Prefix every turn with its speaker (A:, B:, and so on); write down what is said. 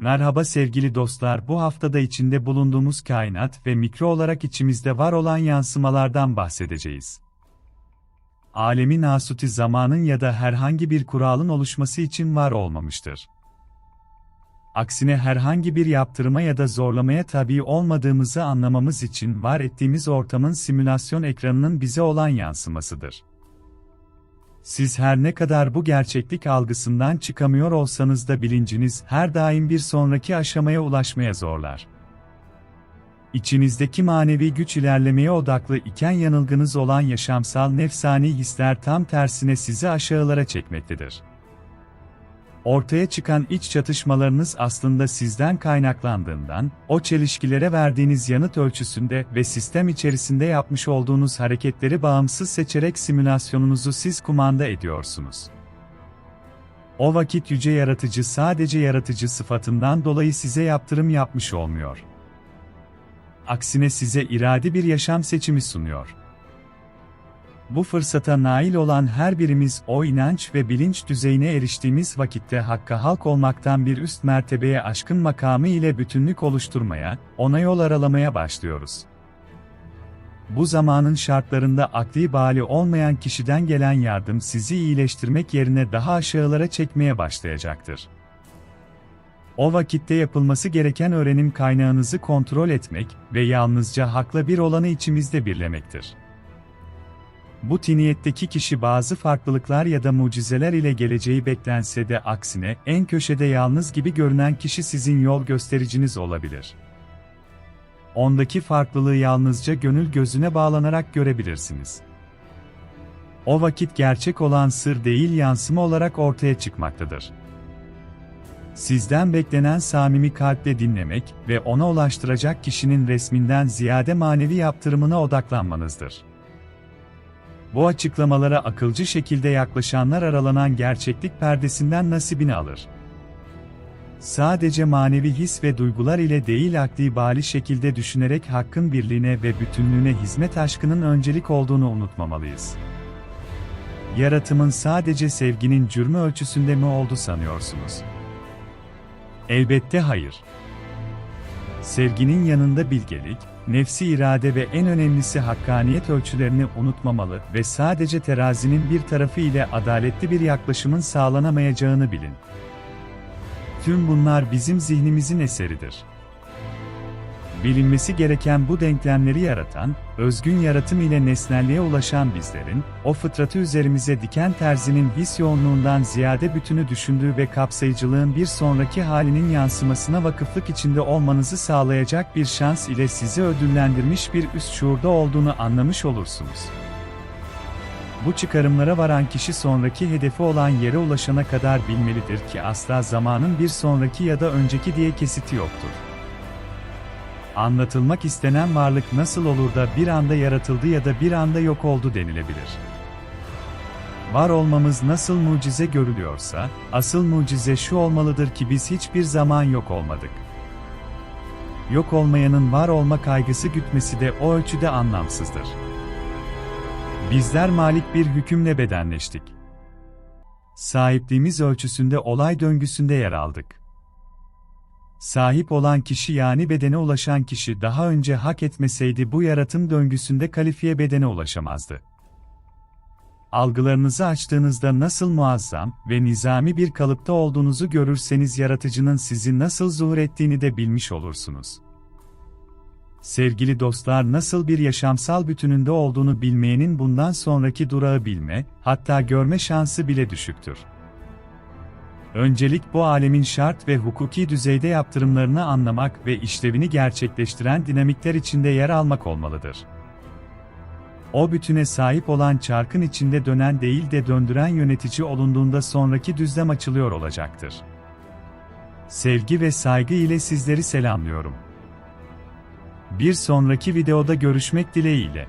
A: Merhaba sevgili dostlar, bu haftada içinde bulunduğumuz kainat ve mikro olarak içimizde var olan yansımalardan bahsedeceğiz. Alemin asuti zamanın ya da herhangi bir kuralın oluşması için var olmamıştır. Aksine herhangi bir yaptırıma ya da zorlamaya tabi olmadığımızı anlamamız için var ettiğimiz ortamın simülasyon ekranının bize olan yansımasıdır. Siz her ne kadar bu gerçeklik algısından çıkamıyor olsanız da bilinciniz her daim bir sonraki aşamaya ulaşmaya zorlar. İçinizdeki manevi güç ilerlemeye odaklı iken yanılgınız olan yaşamsal nefsani hisler tam tersine sizi aşağılara çekmektedir. Ortaya çıkan iç çatışmalarınız aslında sizden kaynaklandığından, o çelişkilere verdiğiniz yanıt ölçüsünde ve sistem içerisinde yapmış olduğunuz hareketleri bağımsız seçerek simülasyonunuzu siz kumanda ediyorsunuz. O vakit yüce yaratıcı sadece yaratıcı sıfatından dolayı size yaptırım yapmış olmuyor. Aksine size iradi bir yaşam seçimi sunuyor. Bu fırsata nail olan her birimiz o inanç ve bilinç düzeyine eriştiğimiz vakitte hakka halk olmaktan bir üst mertebeye aşkın makamı ile bütünlük oluşturmaya, ona yol aralamaya başlıyoruz. Bu zamanın şartlarında akli bali olmayan kişiden gelen yardım sizi iyileştirmek yerine daha aşağılara çekmeye başlayacaktır. O vakitte yapılması gereken öğrenim kaynağınızı kontrol etmek ve yalnızca hakla bir olanı içimizde birlemektir. Bu tiniyetteki kişi bazı farklılıklar ya da mucizeler ile geleceği beklense de aksine en köşede yalnız gibi görünen kişi sizin yol göstericiniz olabilir. Ondaki farklılığı yalnızca gönül gözüne bağlanarak görebilirsiniz. O vakit gerçek olan sır değil yansıma olarak ortaya çıkmaktadır. Sizden beklenen samimi kalple dinlemek ve ona ulaştıracak kişinin resminden ziyade manevi yaptırımına odaklanmanızdır. Bu açıklamalara akılcı şekilde yaklaşanlar aralanan gerçeklik perdesinden nasibini alır. Sadece manevi his ve duygular ile değil akli bali şekilde düşünerek hakkın birliğine ve bütünlüğüne hizmet aşkının öncelik olduğunu unutmamalıyız. Yaratımın sadece sevginin cürmü ölçüsünde mi oldu sanıyorsunuz? Elbette hayır. Sevginin yanında bilgelik, nefsi irade ve en önemlisi hakkaniyet ölçülerini unutmamalı ve sadece terazinin bir tarafı ile adaletli bir yaklaşımın sağlanamayacağını bilin. Tüm bunlar bizim zihnimizin eseridir. Bilinmesi gereken bu denklemleri yaratan, özgün yaratım ile nesnelliğe ulaşan bizlerin, o fıtratı üzerimize diken terzinin his yoğunluğundan ziyade bütünü düşündüğü ve kapsayıcılığın bir sonraki halinin yansımasına vakıflık içinde olmanızı sağlayacak bir şans ile sizi ödüllendirmiş bir üst şuurda olduğunu anlamış olursunuz. Bu çıkarımlara varan kişi sonraki hedefi olan yere ulaşana kadar bilmelidir ki asla zamanın bir sonraki ya da önceki diye kesiti yoktur. Anlatılmak istenen varlık nasıl olur da bir anda yaratıldı ya da bir anda yok oldu denilebilir. Var olmamız nasıl mucize görülüyorsa, asıl mucize şu olmalıdır ki biz hiçbir zaman yok olmadık. Yok olmayanın var olma kaygısı gütmesi de o ölçüde anlamsızdır. Bizler malik bir hükümle bedenleştik. Sahipliğimiz ölçüsünde olay döngüsünde yer aldık. Sahip olan kişi yani bedene ulaşan kişi daha önce hak etmeseydi bu yaratım döngüsünde kalifiye bedene ulaşamazdı. Algılarınızı açtığınızda nasıl muazzam ve nizami bir kalıpta olduğunuzu görürseniz yaratıcının sizi nasıl zuhur ettiğini de bilmiş olursunuz. Sevgili dostlar nasıl bir yaşamsal bütününde olduğunu bilmeyenin bundan sonraki durağı bilme, hatta görme şansı bile düşüktür. Öncelik bu alemin şart ve hukuki düzeyde yaptırımlarını anlamak ve işlevini gerçekleştiren dinamikler içinde yer almak olmalıdır. O bütüne sahip olan çarkın içinde dönen değil de döndüren yönetici olunduğunda sonraki düzlem açılıyor olacaktır. Sevgi ve saygı ile sizleri selamlıyorum. Bir sonraki videoda görüşmek dileğiyle.